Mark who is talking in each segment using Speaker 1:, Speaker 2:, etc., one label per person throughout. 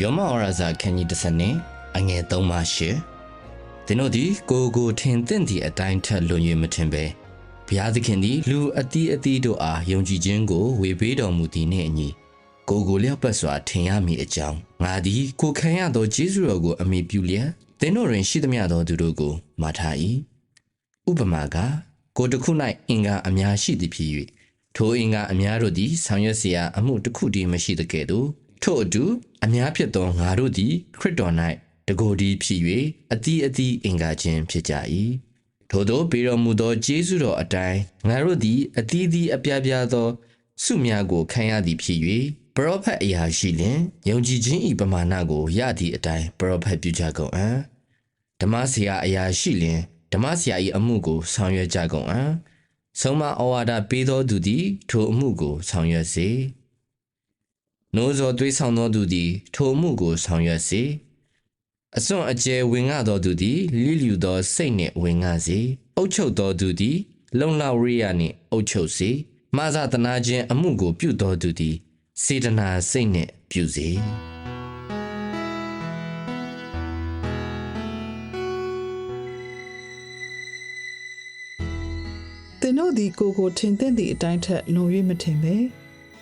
Speaker 1: ယောမဩရစာခန်းကြီးတစ်စနင်းအငယ်3မှ8သင်တို့သည်ကိုယ်ကိုထင်သင့်သည့်အတိုင်းထက်လွန်၍မထင်ပဲဘုရားသခင်သည်လူအသီးအသီးတို့အားယုံကြည်ခြင်းကိုဝေပေးတော်မူသည်နှင့်အညီကိုယ်ကိုလျောက်ပတ်စွာထင်ရမည်အကြောင်းငါသည်ကိုယ်ခံရသောကျေးဇူးတော်ကိုအမိပြုလျက်သင်တို့တွင်ရှိသမျှသောသူတို့ကိုမှာထား၏ဥပမာကကိုယ်တစ်ခု၌အင်္ဂါအများရှိသည်ဖြစ်၍ထိုအင်္ဂါအများတို့သည်ဆောင်ရွက်เสียအမှုတစ်ခုတည်းမရှိသကဲ့သို့ ထို့အတူအများဖြစ်သောငါတို့သည်ခရစ်တော်၌တကိုယ်တည်းဖြစ်၍အတီးအတီးအင်္ဂါချင်းဖြစ်ကြ၏ထို့သောပေတော်မူသောကျေးဇူးတော်အတိုင်းငါတို့သည်အတီးတီးအပြားပြားသောဆုများကိုခံရသည်ဖြစ်၍ပရောဖက်အရာရှိလင်ယုံကြည်ခြင်းဤပမာဏကိုရသည့်အတိုင်းပရောဖက်ပြုကြကုန်အံ့ဓမ္မဆရာအရာရှိလင်ဓမ္မဆရာ၏အမှုကိုဆောင်ရွက်ကြကုန်အံ့ဆုံးမဩဝါဒပေးသောသူသည်ထိုအမှုကိုဆောင်ရွက်စေ။ နိုးစောသွေးဆောင်သောသူသည် ထိုအမှုကိုဆောင်ရွက်စေ။အစွန့်အကျယ်ဝင်ငှသောသူသည်လိလျူသောစိတ်နှင့်ဝင်ငှစေ။အုတ်ချုပ်သောသူသည် လုံလဝရိယနှင့်အုတ်ချုပ်စေ။မာဇတနာခြင်းအမှုကိုပြုသောသူသည်စေတနာစိတ်နှင့်ပြုစေ။
Speaker 2: သင်တို့သည်ကိုယ်ကိုထင်သင့်သည့်အတိုင်းထက်လွန်၍မထင်ပဲ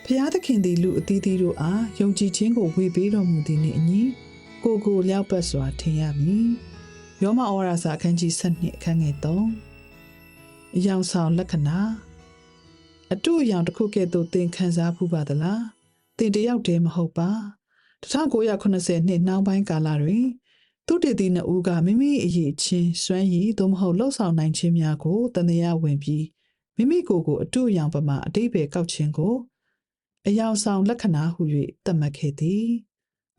Speaker 2: ဖျားသခင်သည်လူအသီးသီးတို့အားယုံကြည်ခြင်းကိုဝေပေးတော်မူသည်နှင့်အညီကိုယ်ကိုလျောက်ပတ်စွာထင်ရမည်ယောမဩဝါဒစာအခန်းကြီး7အခန်းငယ်3အယောင်ဆောင်လက္ခဏာအတူအယောင်တစ်ခုကဲ့သို့သင်ခံစားဖူးပါသလားသင်တယောက်တည်းမဟုတ်ပါ1980နှစ်နောက်ပိုင်းကာလတွင်သူတည်တည်နှစ်ဦးကမိမိအရေးချင်းစွမ်းရည်သို့မဟုတ်လှုပ်ဆောင်နိုင်ခြင်းများကိုတန်တရားဝင်ပြီးမိမိကိုယ်ကိုအတူအယောင်ပမာအတိတ်ပဲကောက်ခြင်းကို အယောင်ဆောင်လက္ခဏာဟု၍သတ်မှတ်ခဲ့သည်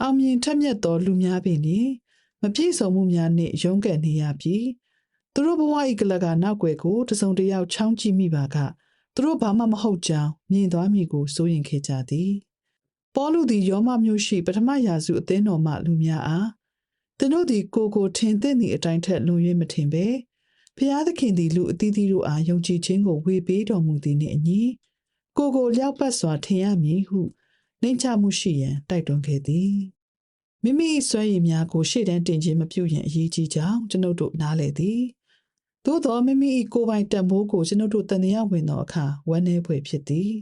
Speaker 2: အောင်မြင်ထက်မြက်သောလူများပင်လျှင်မပြည့်စုံမှုများနှင့်ရုန်းကန်နေရပြီးသူတို့ဘဝ၏ကလကနောက်ွယ်ကိုတစုံတစ်ယောက်ချောင်းကြည့်မိပါကသူတို့ဘာမှမဟုတ်ကြောင်းမြင်သွားမိကိုစိုးရင်ခဲ့ကြသည်ပေါလုသည်ယောမမြို့ရှိပထမရာစုအသင်းတော်မှလူများအားသင်တို့သည်ကိုယ်ကိုထင်သင့်သည့်အတိုင်းထက်လွန်၍မထင်ပဲဖျားသခင်သည်လူအသီးသီးတို့အားယုံကြည်ခြင်းကိုဝေပေးတော်မူသည်နှင့်အညီ ကိုယ်ကိုလျောက်ပတ်စွာထင်ရမည်ဟုနှိမ်ချမှုရှိရန်တိုက်တွန်းခဲ့သည်မိမိ၏စွမ်းရည်များကိုရှေ့တန်းတင်ခြင်းမပြုရန်အရေးကြီးကြောင်းကျွန်ုပ်တို့နားလည်သည်သို့သောမိမိ၏ကိုယ်ပိုင်တန်ဖိုးကိုကျွန်ုပ်တို့တန်တရားဝင်သောအခါဝမ်းနည်းဖွယ်ဖြစ်သည်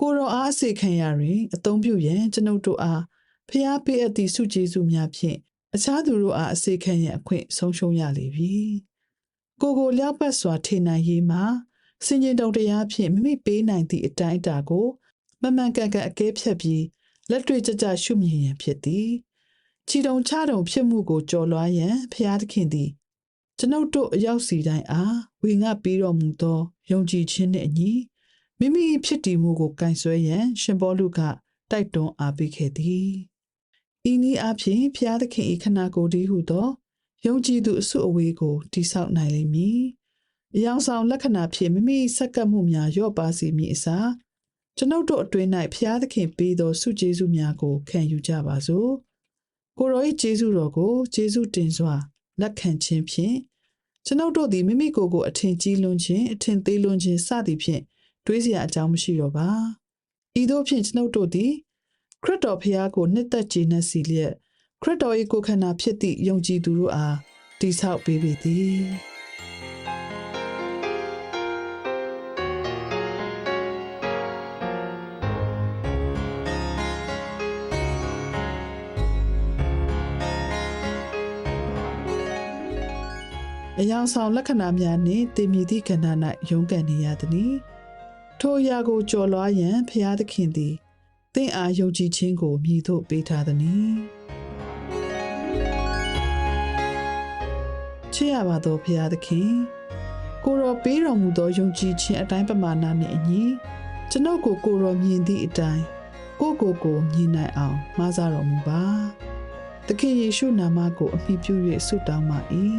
Speaker 2: ကိုယ်တော်အားအစေခံရတွင်အသုံးပြုရန်ကျွန်ုပ်တို့အားဖျားပေးအပ်သည့်စုကျေးဇူးများဖြင့်အခြားသူတို့အားအစေခံရန်အခွင့်ဆုံးရှုံးရလေပြီကိုယ်ကိုလျောက်ပတ်စွာထင်နိုင်ရေးမှာ စင်ကြင်တုံတရားဖြင့်မိမိပေးနိုင်သည့်အတိုင်းအတာကိုမမှန်ကန်ကန်အကဲဖြတ်ပြီးလက်တွေ့ကြကြရှုမြင်ရန်ဖြစ်သည်ခြီတုံချတုံဖြစ်မှုကိုကြော်လွှားရန်ဖျားသခင်သည်ကျွန်ုပ်တို့အရောက်စီတိုင်းအားဝေငှပေးတော်မူသောယုံကြည်ခြင်းနှင့်အညီမိမိ၏ဖြစ်တည်မှုကိုကင်ဆွဲရန်ရှင်ဘောလူကတိုက်တွန်းအားပေးခဲ့သည်ဤနည်းအားဖြင့်ဖျားသခင်၏ခန္ဓာကိုယ်တည်းဟုသောယုံကြည်သူအစုအဝေးကိုတိဆောက်နိုင်လိမ့်မည်။ အယောင်ဆောင်လက္ခဏာဖြင့်မိမိဆက်ကပ်မှုများလျော့ပါစေမည်အစားကျွန်ုပ်တို့အတွင်း၌ဖျားသခင်ပေးသောဆုကျေးဇူးများကိုခံယူကြပါစို့ကိုရော၏ကျေးဇူးတော်ကိုကျေးဇူးတင်စွာလက်ခံခြင်းဖြင့်ကျွန်ုပ်တို့သည်မိမိကိုယ်ကိုအထင်ကြီးလွန်းခြင်းအထင်သေးလွန်းခြင်းစသည်ဖြင့်တွေးစရာအကြောင်းမရှိတော့ပါဤသို့ဖြင့်ကျွန်ုပ်တို့သည်ခရစ်တော်ဖျားကိုနှစ်သက်ခြင်းနဲ့စီလျက်ခရစ်တော်၏ကိုယ်ခန္ဓာဖြစ်သည့်ယုံကြည်သူတို့အားတိဆောက်ပေးပေသည် အယောင်ဆောင်လက္ခဏာများနှင့်တည်မြည်သည့်ခန္ဓာ၌ရုန်းကန်နေရသည်။ထိုအရာကိုကြော်လွှားရန်ဖျားသခင်သည်သင်အားယုံကြည်ခြင်းကိုမြည်သို့ပေးထားသည်။ချစ်ရပါသောဖျားသခင်ကိုရောပေးတော်မူသောယုံကြည်ခြင်းအတိုင်းပမာဏနှင့်အညီကျွန်ုပ်ကိုကိုယ်တော်မြင်သည့်အတိုင်းကိုယ့်ကိုယ်ကိုမြင်နိုင်အောင်မှားစားတော်မူပါသခင်ယေရှုနာမကိုအမိပြု၍ဆုတောင်းပါ၏